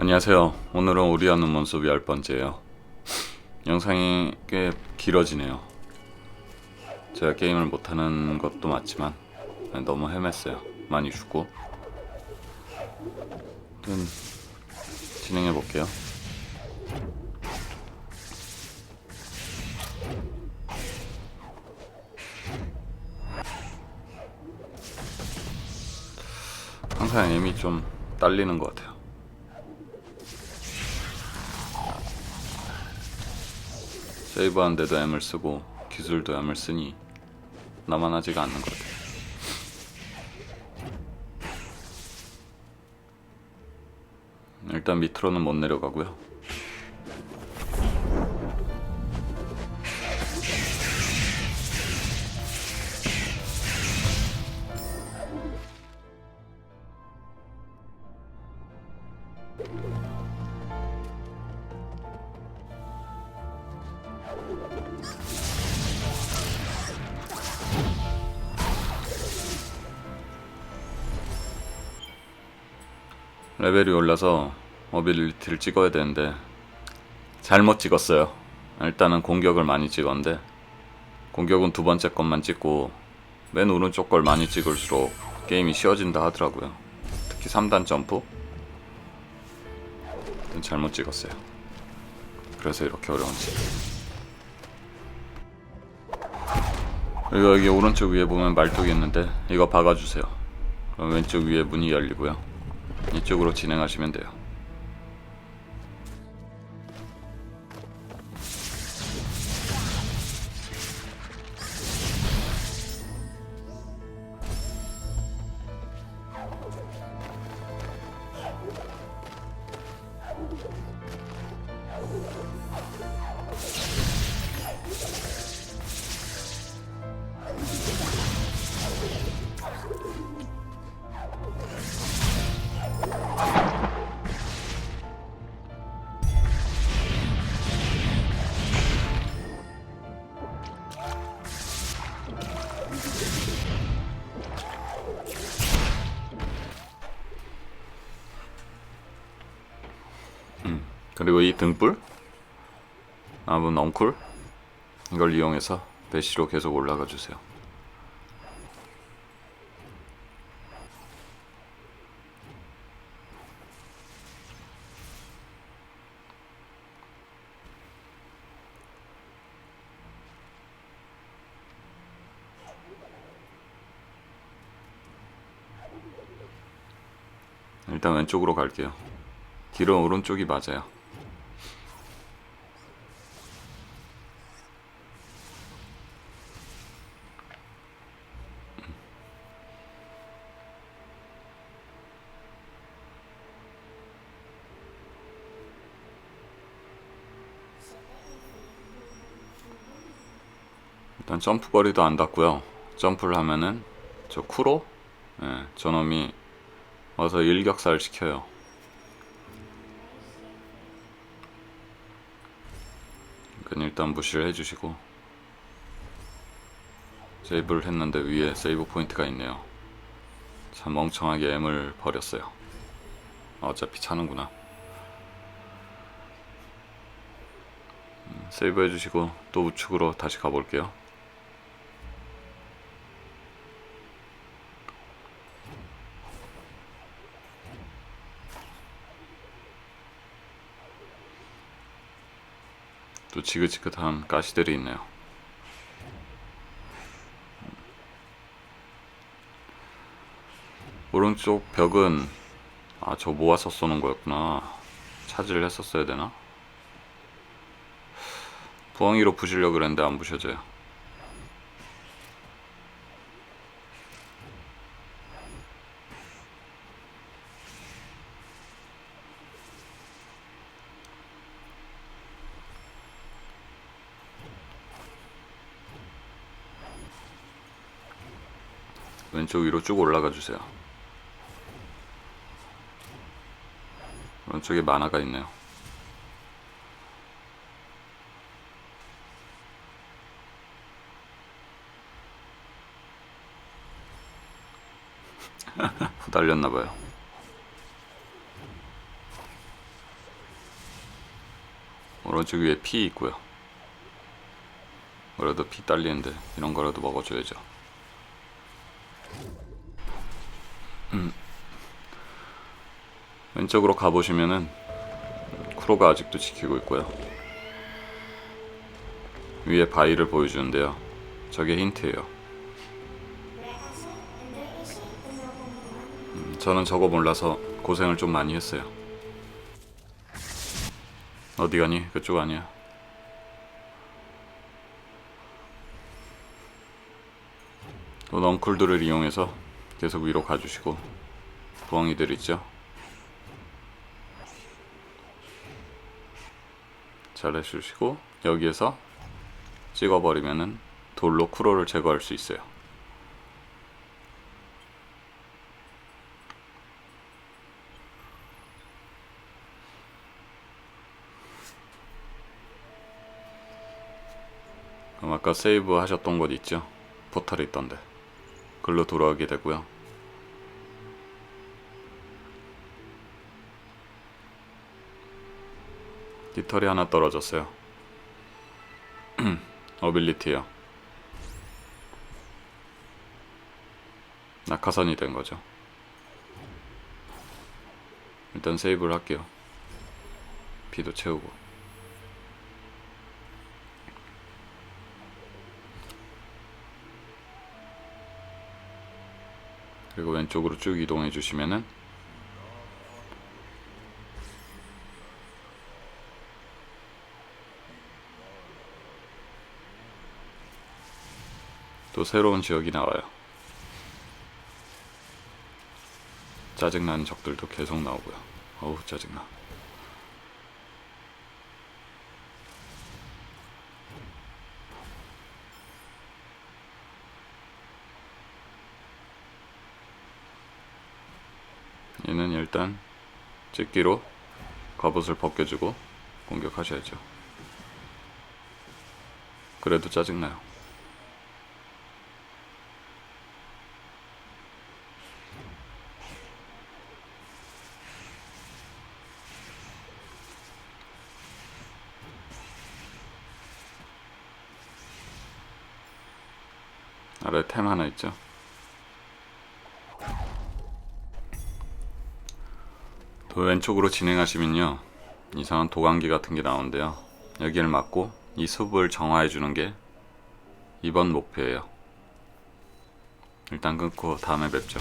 안녕하세요. 오늘은 오리아는 원섭이 열 번째예요. 영상이 꽤 길어지네요. 제가 게임을 못하는 것도 맞지만 너무 헤맸어요. 많이 죽고. 아무튼 진행해 볼게요. 항상 M이 좀 딸리는 것 같아요. 세이브하는데도 M을 쓰고 기술도 M을 쓰니 나만 하지가 않는 것 같아요. 일단 밑으로는 못 내려가고요. 레벨이 올라서 어빌리티를 찍어야 되는데 잘못 찍었어요. 일단은 공격을 많이 찍었는데 공격은 두 번째 것만 찍고 맨 오른쪽 걸 많이 찍을수록 게임이 쉬워진다 하더라고요. 특히 3단 점프 잘못 찍었어요. 그래서 이렇게 어려운지. 여기 오른쪽 위에 보면 말뚝이 있는데 이거 박아주세요. 그럼 왼쪽 위에 문이 열리고요. 이쪽으로 진행하시면 돼요. 그리고 이 등불 아무 넝쿨 이걸 이용해서 배시로 계속 올라가 주세요. 일단 왼쪽으로 갈게요. 길은 오른쪽이 맞아요. 일단 점프 거리도 안 닿고요. 점프를 하면은 저 쿠로 예, 저놈이 와서 일격살 시켜요. 그러니까 일단 무시를 해주시고 세이브를 했는데 위에 세이브 포인트가 있네요. 참 멍청하게 M을 버렸어요. 어차피 차는구나. 음, 세이브 해주시고 또 우측으로 다시 가볼게요. 또 지긋지긋한 가시들이 있네요. 오른쪽 벽은 아 저 모아서 쏘는 거였구나. 차지를 했었어야 되나? 부엉이로 부시려고 그랬는데 안 부셔져요. 왼쪽 위로 쭉 올라가 주세요. 오른쪽에 만화가 있네요. 후달렸나봐요. 오른쪽 위에 피 있고요. 그래도 피 딸리는데 이런 거라도 먹어줘야죠. 음. 왼쪽으로 가보시면은 쿠로가 아직도 지키고 있고요. 위에 바위를 보여주는데요. 저게 힌트예요. 음, 저는 저거 몰라서 고생을 좀 많이 했어요. 어디 가니? 그쪽 아니야. 또 넝쿨들을 이용해서 계속 위로 가주시고 부엉이들 있죠? 잘 해주시고 여기에서 찍어버리면은 돌로 쿠로를 제거할 수 있어요. 아까 세이브 하셨던 곳 있죠? 포탈이 있던데. 글로 돌아가게 되고요. 깃털이 하나 떨어졌어요. 어빌리티요. 낙하산이 된 거죠. 일단 세이브를 할게요. 피도 채우고. 그리고 왼쪽으로 쭉 이동해 주시면은 또 새로운 지역이 나와요. 짜증나는 적들도 계속 나오고요. 어우 짜증나. 얘는 일단 찍기로 갑옷을 벗겨주고 공격하셔야죠. 그래도 짜증나요. 아래 템 하나 있죠? 더 왼쪽으로 진행하시면요 이상한 도감기 같은 게 나오는데요. 여기를 막고 이 숲을 정화해 주는 게 이번 목표예요. 일단 끊고 다음에 뵙죠